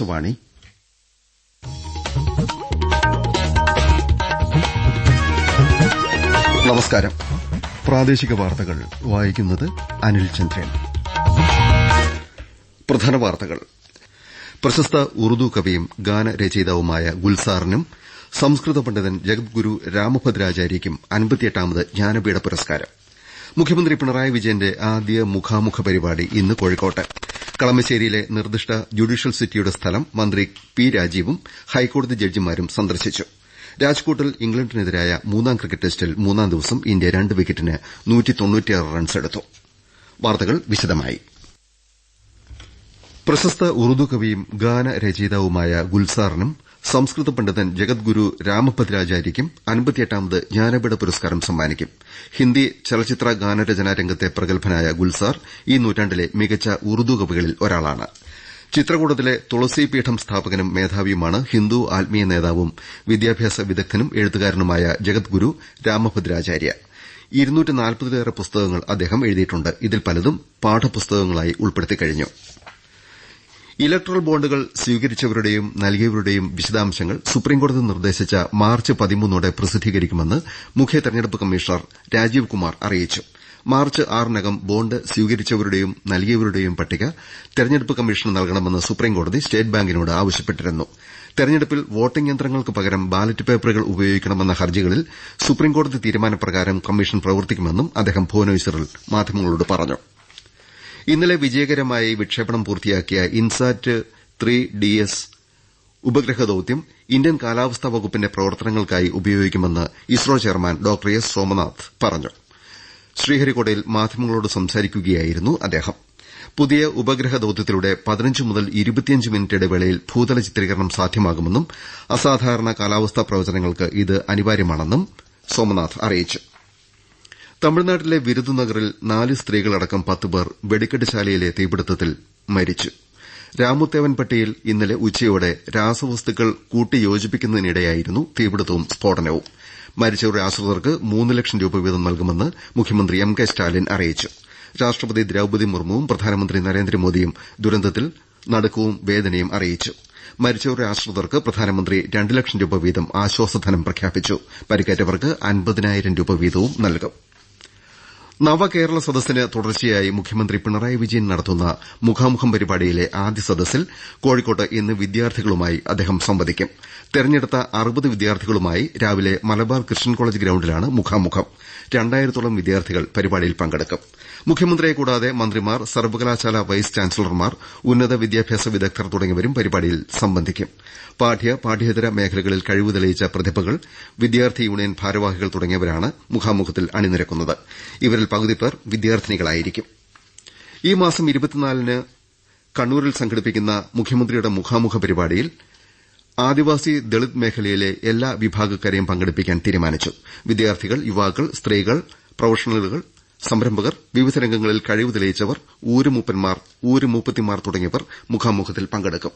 ആകാശവാണി നമസ്കാരം. പ്രാദേശിക വാർത്തകൾ. വായിക്കുന്നത് അനിൽ ചന്ദ്രൻ. പ്രധാന വാർത്തകൾ. പ്രശസ്ത ഉറുദു കവിയും ഗാനരചയിതാവുമായ ഗുൽസാറിനും സംസ്കൃത പണ്ഡിതൻ ജഗദ്ഗുരു രാമഭദ്രാചാര്യയ്ക്കും അൻപത്തിയെട്ടാമത് ജ്ഞാനപീഠ പുരസ്കാരം. മുഖ്യമന്ത്രി പിണറായി വിജയന്റെ ആദ്യ മുഖാമുഖ പരിപാടി ഇന്ന് കോഴിക്കോട്ട്. കളമശ്ശേരിയിലെ നിർദ്ദിഷ്ട ജുഡീഷ്യൽ സിറ്റിയുടെ സ്ഥലം മന്ത്രി പി രാജീവും ഹൈക്കോടതി ജഡ്ജിമാരും സന്ദർശിച്ചു. രാജ്കോട്ടിൽ ഇംഗ്ലണ്ടിനെതിരായ മൂന്നാം ക്രിക്കറ്റ് ടെസ്റ്റിൽ മൂന്നാം ദിവസം ഇന്ത്യ രണ്ട് വിക്കറ്റിന് റൺസെടുത്തു വാർത്തകൾ വിശദമായി. പ്രശസ്ത ഉറുദു കവിയും ഗാനരചയിതാവുമായ ഗുൽസാറിനും സംസ്കൃത പണ്ഡിതൻ ജഗദ്ഗുരു രാമഭദ്രാചാര്യയ്ക്കും അൻപത്തിയെട്ടാമത് ജ്ഞാനപീഠ പുരസ്കാരം സമ്മാനിക്കും. ഹിന്ദി ചലച്ചിത്ര ഗാനരചനാ രംഗത്തെ പ്രഗത്ഭനായ ഗുൽസാർ ഈ നൂറ്റാണ്ടിലെ മികച്ച ഉറുദു കവികളിൽ ഒരാളാണ്. ചിത്രകൂടത്തിലെ തുളസി പീഠം സ്ഥാപകനും മേധാവിയുമാണ് ഹിന്ദു ആത്മീയ നേതാവും വിദ്യാഭ്യാസ വിദഗ്ധനും എഴുത്തുകാരനുമായ ജഗദ്ഗുരു രാമഭദ്രാചാര്യ. ഇരുന്നൂറ്റിനാൽപ്പതിലേറെ പുസ്തകങ്ങൾ അദ്ദേഹം എഴുതിയിട്ടുണ്ട്. ഇതിൽ പലതും പാഠപുസ്തകങ്ങളായി ഉൾപ്പെടുത്തിക്കഴിഞ്ഞു ഇലക്ട്രൽ ബോണ്ടുകൾ സ്വീകരിച്ചവരുടെയും നൽകിയവരുടെയും വിശദാംശങ്ങൾ സുപ്രീംകോടതി നിർദ്ദേശിച്ച മാർച്ച് പതിമൂന്നോടെ പ്രസിദ്ധീകരിക്കുമെന്ന് മുഖ്യ തെരഞ്ഞെടുപ്പ് കമ്മീഷണർ രാജീവ് കുമാർ അറിയിച്ചു. മാർച്ച് ആറിനകം ബോണ്ട് സ്വീകരിച്ചവരുടെയും നൽകിയവരുടെയും പട്ടിക തെരഞ്ഞെടുപ്പ് കമ്മീഷന് നൽകണമെന്ന് സുപ്രീംകോടതി സ്റ്റേറ്റ് ബാങ്കിനോട് ആവശ്യപ്പെട്ടിരുന്നു. തെരഞ്ഞെടുപ്പിൽ വോട്ടിംഗ് യന്ത്രങ്ങൾക്ക് പകരം ബാലറ്റ് പേപ്പറുകൾ ഉപയോഗിക്കണമെന്ന ഹർജികളിൽ സുപ്രീംകോടതി തീരുമാനപ്രകാരം കമ്മീഷൻ പ്രവർത്തിക്കുമെന്നും അദ്ദേഹം ഭുവനേശ്വറിൽ മാധ്യമങ്ങളോട് പറഞ്ഞു. ഇന്നലെ വിജയകരമായി വിക്ഷേപണം പൂർത്തിയാക്കിയ ഇൻസാറ്റ് ത്രീ ഡി എസ് ഉപഗ്രഹ ദൌത്യം ഇന്ത്യൻ കാലാവസ്ഥാ വകുപ്പിന്റെ പ്രവർത്തനങ്ങൾക്കായി ഉപയോഗിക്കുമെന്ന് ISRO chairman doctor S Somanath പറഞ്ഞു. ശ്രീഹരിക്കോട്ടയിൽ മാധ്യമങ്ങളോട് സംസാരിക്കുകയായിരുന്നു അദ്ദേഹം. പുതിയ ഉപഗ്രഹ ദൌത്യത്തിലൂടെ പതിനഞ്ച് മുതൽ ഇരുപത്തിയഞ്ച് മിനിറ്റ് ഇടവേളയിൽ ഭൂതല ചിത്രീകരണം സാധ്യമാകുമെന്നും അസാധാരണ കാലാവസ്ഥാ പ്രവചനങ്ങൾക്ക് ഇത് അനിവാര്യമാണെന്നും സോമനാഥ് അറിയിച്ചു. തമിഴ്നാട്ടിലെ വിരുദുനഗറിൽ നാല് സ്ത്രീകളടക്കം പത്തുപേർ വെടിക്കെട്ട് തീപിടുത്തത്തിൽ മരിച്ചു. രാമുത്തേവൻപട്ടിയിൽ ഇന്നലെ ഉച്ചയോടെ രാസവസ്തുക്കൾ കൂട്ടിയോജിപ്പിക്കുന്നതിനിടെയായിരുന്നു തീപിടുത്തവും സ്ഫോടനവും. മരിച്ചവരുടെ ആശ്രിതർക്ക് മൂന്ന് ലക്ഷം രൂപ വീതം നൽകുമെന്ന് മുഖ്യമന്ത്രി എം കെ സ്റ്റാലിൻ അറിയിച്ചു. രാഷ്ട്രപതി ദ്രൌപതി മുർമുവും പ്രധാനമന്ത്രി നരേന്ദ്രമോദിയും ദുരന്തത്തിൽ നടുക്കവും വേദനയും അറിയിച്ചു. മരിച്ചവരുടെ ആശ്രിതർക്ക് പ്രധാനമന്ത്രി രണ്ട് ലക്ഷം രൂപ വീതം ആശ്വാസധനം പ്രഖ്യാപിച്ചു. പരിക്കേറ്റവർക്ക് അൻപതിനായിരം രൂപ വീതവും നൽകും. നവകേരള സദസ്സിന് തുടർച്ചയായി മുഖ്യമന്ത്രി പിണറായി വിജയൻ നടത്തുന്ന മുഖാമുഖം പരിപാടിയിലെ ആദ്യ സദസ്സിൽ കോഴിക്കോട്ട് ഇന്ന് വിദ്യാർത്ഥികളുമായി അദ്ദേഹം സംവദിക്കും. തെരഞ്ഞെടുത്ത അറുപത് വിദ്യാർത്ഥികളുമായി രാവിലെ മലബാർ ക്രിസ്ത്യൻ കോളേജ് ഗ്രൌണ്ടിലാണ് മുഖാമുഖം. രണ്ടായിരത്തോളം വിദ്യാർത്ഥികൾ പരിപാടിയിൽ പങ്കെടുക്കും. മുഖ്യമന്ത്രിയെ കൂടാതെ മന്ത്രിമാർ സർവകലാശാല വൈസ് ചാൻസലർമാർ ഉന്നത വിദ്യാഭ്യാസ വിദഗ്ധർ തുടങ്ങിയവരും പരിപാടിയിൽ സംബന്ധിക്കും. പാഠ്യ പാഠ്യേതര മേഖലകളിൽ കഴിവ് തെളിയിച്ച പ്രതിഭകൾ വിദ്യാർത്ഥി യൂണിയൻ ഭാരവാഹികൾ തുടങ്ങിയവരാണ് മുഖാമുഖത്തിൽ അണിനിരക്കുന്നത്. ഇവരിൽ പകുതി പേർ വിദ്യാർത്ഥിനികളായിരിക്കും. ഈ മാസം ന് കണ്ണൂരിൽ സംഘടിപ്പിക്കുന്ന മുഖ്യമന്ത്രിയുടെ മുഖാമുഖ പരിപാടിയിൽ ആദിവാസി ദളിത് മേഖലയിലെ എല്ലാ വിഭാഗക്കാരെയും പങ്കെടുപ്പിക്കാൻ തീരുമാനിച്ചു. വിദ്യാർത്ഥികൾ യുവാക്കൾ സ്ത്രീകൾ പ്രൊഫഷണലുകൾ സംരംഭകർ വിവിധ രംഗങ്ങളിൽ കഴിവ് തെളിയിച്ചവർ ഊരുമൂപ്പന്മാർ ഊരുമൂപ്പത്തിമാർ തുടങ്ങിയവർ മുഖാമുഖത്തിൽ പങ്കെടുക്കും.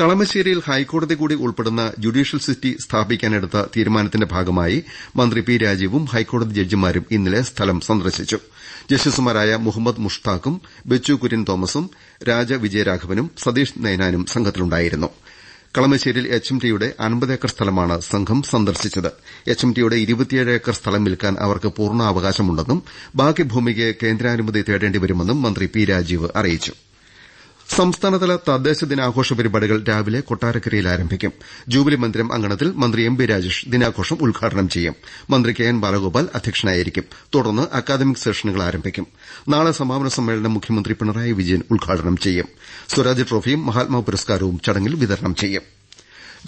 കളമശ്ശേരിയിൽ ഹൈക്കോടതി കൂടി ഉൾപ്പെടുന്ന ജുഡീഷ്യൽ സിറ്റി സ്ഥാപിക്കാനെടുത്ത തീരുമാനത്തിന്റെ ഭാഗമായി മന്ത്രി പി രാജീവും ഹൈക്കോടതി ജഡ്ജിമാരും ഇന്നലെ സ്ഥലം സന്ദർശിച്ചു. ജസ്റ്റിസുമാരായ മുഹമ്മദ് മുഷ്താഖും ബെച്ചു കുര്യൻ തോമസും രാജ വിജയരാഘവനും സതീഷ് നൈനാനും സംഘത്തിലുണ്ടായിരുന്നു. കളമശ്ശേരിയിൽ എച്ച് എം ടിയുടെ അൻപത് ഏക്കർ സ്ഥലമാണ് സംഘം സന്ദർശിച്ചത്. എച്ച് എം ടിയുടെ ഇരുപത്തിയേഴ് ഏക്കർ സ്ഥലം വിൽക്കാൻ അവർക്ക് പൂർണ അവകാശമുണ്ടെന്നും ബാക്കി ഭൂമിക്ക് കേന്ദ്രാനുമതി തേടേണ്ടിവരുമെന്നും മന്ത്രി പി രാജീവ് അറിയിച്ചു. സംസ്ഥാനതല തദ്ദേശ ദിനാഘോഷ പരിപാടികൾ രാവിലെ കൊട്ടാരക്കരയിൽ ആരംഭിക്കും. ജൂബിലി മന്ദിരം അങ്കണത്തിൽ മന്ത്രി എം ബി രാജേഷ് ദിനാഘോഷം ഉദ്ഘാടനം ചെയ്യും. മന്ത്രി കെ എൻ ബാലഗോപാൽ അധ്യക്ഷനായിരിക്കും. തുടർന്ന് അക്കാദമിക് സെഷനുകൾ ആരംഭിക്കും. നാളെ സമാപന സമ്മേളനം മുഖ്യമന്ത്രി പിണറായി വിജയൻ ഉദ്ഘാടനം ചെയ്യും. സ്വരാജ് ട്രോഫിയും മഹാത്മാ പുരസ്കാരവും ചടങ്ങിൽ വിതരണം ചെയ്യും.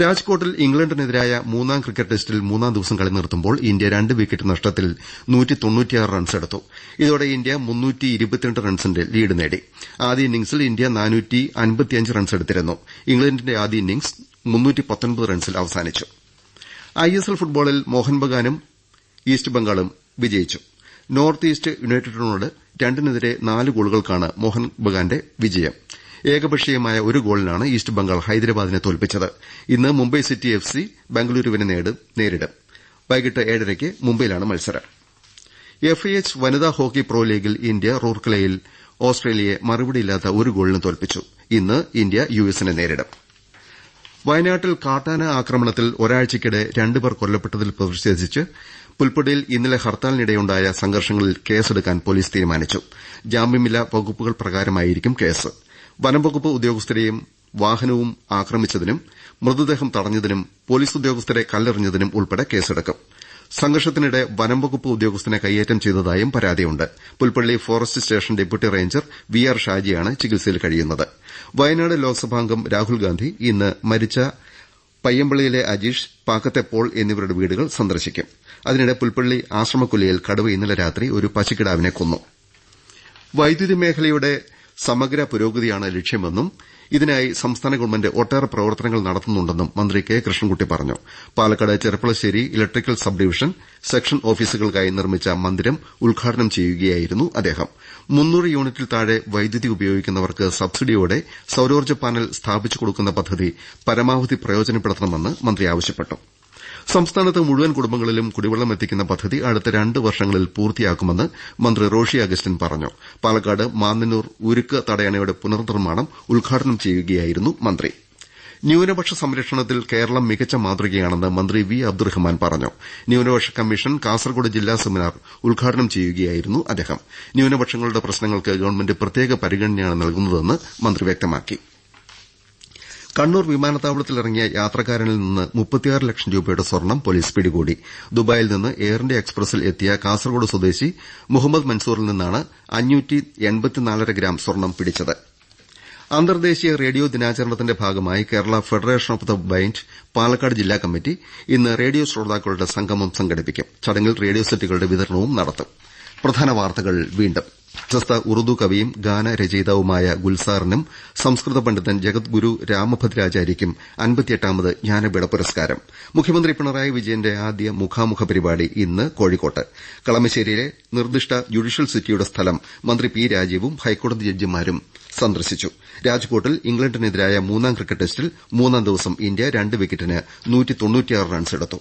രാജ്കോട്ടിൽ ഇംഗ്ലണ്ടിനെതിരായ മൂന്നാം ക്രിക്കറ്റ് ടെസ്റ്റിൽ മൂന്നാം ദിവസം കളി നിർത്തുമ്പോൾ ഇന്ത്യ രണ്ട് വിക്കറ്റ് നഷ്ടത്തിൽ റൺസെടുത്തു ഇതോടെ ഇന്ത്യ റൺസിന്റെ ലീഡ് നേടി. ആദ്യ ഇന്നിംഗ്സിൽ ഇന്ത്യ റൺസെടുത്തിരുന്നു ഇംഗ്ലണ്ടിന്റെ ആദ്യ ഇന്നിംഗ്സ് റൺസിൽ അവസാനിച്ചു. ഐഎസ്എൽ ഫുട്ബോളിൽ മോഹൻബഗാനും ഈസ്റ്റ് ബംഗാളും വിജയിച്ചു. നോർത്ത് ഈസ്റ്റ് യുണൈറ്റഡിനോട് രണ്ടിനെതിരെ നാല് ഗോളുകൾക്കാണ് മോഹൻ ബഗാന്റെ വിജയം. ഏകപക്ഷീയമായ ഒരു ഗോളിനാണ് ഈസ്റ്റ് ബംഗാൾ ഹൈദരാബാദിനെ തോൽപ്പിച്ചത്. ഇന്ന് മുംബൈ സിറ്റി എഫ് സി ബംഗളൂരുവിനെ നേരിടും. വൈകിട്ട് ഏഴരയ്ക്ക് മുംബൈയിലാണ് മത്സരം. എഫ് എച്ച് വനിതാ ഹോക്കി പ്രോ ലീഗിൽ ഇന്ത്യ റൂർക്കലയിൽ ഓസ്ട്രേലിയയെ മറുപടിയില്ലാത്ത ഒരു ഗോളിന് തോൽപ്പിച്ചു. ഇന്ന് ഇന്ത്യ യുഎസിനെ നേരിടും. വയനാട്ടിൽ കാട്ടാന ആക്രമണത്തിൽ ഒരാഴ്ചയ്ക്കിടെ രണ്ടുപേർ കൊല്ലപ്പെട്ടതിൽ പ്രതിഷേധിച്ച് പുൽപ്പടിയിൽ ഇന്നലെ ഹർത്താലിനിടെയുണ്ടായ സംഘർഷങ്ങളിൽ കേസെടുക്കാൻ പോലീസ് തീരുമാനിച്ചു. ജാമ്യമില്ലാ വകുപ്പുകൾ പ്രകാരമായിരിക്കും കേസ്. വനംവകുപ്പ് ഉദ്യോഗസ്ഥരെയും വാഹനവും ആക്രമിച്ചതിനും മൃതദേഹം തടഞ്ഞതിനും പോലീസ് ഉദ്യോഗസ്ഥരെ കല്ലെറിഞ്ഞതിനും ഉൾപ്പെടെ കേസെടുക്കും. സംഘർഷത്തിനിടെ വനംവകുപ്പ് ഉദ്യോഗസ്ഥനെ കൈയേറ്റം ചെയ്തതായും പരാതിയുണ്ട്. Pulpally forest station deputy ranger V R ഷാജിയാണ് ചികിത്സയിൽ കഴിയുന്നത്. വയനാട് ലോക്സഭാംഗം രാഹുൽഗാന്ധി ഇന്ന് മരിച്ച പയ്യമ്പള്ളിയിലെ അജീഷ് പാക്കത്തെ പോൾ എന്നിവരുടെ വീടുകൾ സന്ദർശിക്കും. അതിനിടെ പുൽപ്പള്ളി ആശ്രമക്കുലയിൽ കടുവ ഇന്നലെ രാത്രി ഒരു പശുക്കിടാവിനെ കൊന്നു. വൈദ്യുതി മേഖലയുടെ സമഗ്ര പുരോഗതിയാണ് ലക്ഷ്യമെന്നും ഇതിനായി സംസ്ഥാന ഗവൺമെന്റ് ഒട്ടേറെ പ്രവർത്തനങ്ങൾ നടത്തുന്നുണ്ടെന്നും മന്ത്രി കെ കൃഷ്ണൻകുട്ടി പറഞ്ഞു. Palakkad Cherpulassery electrical sub division section ഓഫീസുകൾക്കായി നിർമ്മിച്ച മന്ദിരം ഉദ്ഘാടനം ചെയ്യുകയായിരുന്നു അദ്ദേഹം. മുന്നൂറ് യൂണിറ്റിൽ താഴെ വൈദ്യുതി ഉപയോഗിക്കുന്നവർക്ക് സബ്സിഡിയോടെ സൌരോർജ പാനൽ സ്ഥാപിച്ചു കൊടുക്കുന്ന പദ്ധതി പരമാവധി പ്രയോജനപ്പെടുത്തണമെന്ന് മന്ത്രി ആവശ്യപ്പെട്ടു. സംസ്ഥാനത്ത് മുഴുവൻ കുടുംബങ്ങളിലും കുടിവെള്ളം എത്തിക്കുന്ന പദ്ധതി അടുത്ത രണ്ട് വർഷങ്ങളിൽ പൂർത്തിയാക്കുമെന്ന് മന്ത്രി റോഷി അഗസ്റ്റിൻ പറഞ്ഞു. പാലക്കാട് മാന്നന്നൂർ ഉരുക്ക് തടയണയുടെ പുനർനിർമ്മാണം ഉദ്ഘാടനം ചെയ്യുകയായിരുന്നു മന്ത്രി. ന്യൂനപക്ഷ സംരക്ഷണത്തിൽ കേരളം മികച്ച മാതൃകയാണെന്ന് മന്ത്രി വി അബ്ദുറഹ്മാൻ പറഞ്ഞു. ന്യൂനപക്ഷ കമ്മീഷൻ കാസർകോട് ജില്ലാ സെമിനാർ ഉദ്ഘാടനം ചെയ്യുകയായിരുന്നു അദ്ദേഹം. ന്യൂനപക്ഷങ്ങളുടെ പ്രശ്നങ്ങൾക്ക് ഗവൺമെന്റ് പ്രത്യേക പരിഗണനയാണ് നൽകുന്നതെന്ന് മന്ത്രി വ്യക്തമാക്കി. കണ്ണൂർ വിമാനത്താവളത്തിലിറങ്ങിയ യാത്രക്കാരനിൽ നിന്ന് മുപ്പത്തിയാറ് ലക്ഷം രൂപയുടെ സ്വർണം പോലീസ് പിടികൂടി. ദുബായിൽ നിന്ന് എയർ ഇന്ത്യ എക്സ്പ്രസിൽ എത്തിയ കാസർകോട് സ്വദേശി മുഹമ്മദ് മൻസൂറിൽ നിന്നാണ് ഗ്രാം സ്വർണം പിടിച്ചത്. അന്തർദേശീയ റേഡിയോ ദിനാചരണത്തിന്റെ ഭാഗമായി Kerala federation of the blind Palakkad ജില്ലാ കമ്മിറ്റി ഇന്ന് റേഡിയോ ശ്രോതാക്കളുടെ സംഗമം സംഘടിപ്പിക്കും. ചടങ്ങിൽ റേഡിയോ സെറ്റുകളുടെ വിതരണവും നടത്തും. പ്രധാന വാർത്തകൾ വീണ്ടും. പ്രശസ്ത ഉറുദു കവിയും ഗാനരചയിതാവുമായ ഗുൽസാറിനും സംസ്കൃത പണ്ഡിതൻ ജഗദ്ഗുരു രാമഭദ്രാചാര്യയ്ക്കും അൻപത്തിയെട്ടാമത് ജ്ഞാനപീഠ പുരസ്കാരം. മുഖ്യമന്ത്രി പിണറായി വിജയന്റെ ആദ്യ മുഖാമുഖ പരിപാടി ഇന്ന് കോഴിക്കോട്ട്. കളമശ്ശേരിയിലെ നിർദ്ദിഷ്ട ജുഡീഷ്യൽ സിറ്റിയുടെ സ്ഥലം മന്ത്രി പി രാജീവും ഹൈക്കോടതി ജഡ്ജിമാരും സന്ദർശിച്ചു. രാജ്കോട്ടിൽ ഇംഗ്ലണ്ടിനെതിരായ മൂന്നാം ക്രിക്കറ്റ് ടെസ്റ്റിൽ മൂന്നാം ദിവസം ഇന്ത്യ രണ്ട് വിക്കറ്റിന് റൺസെടുത്തു.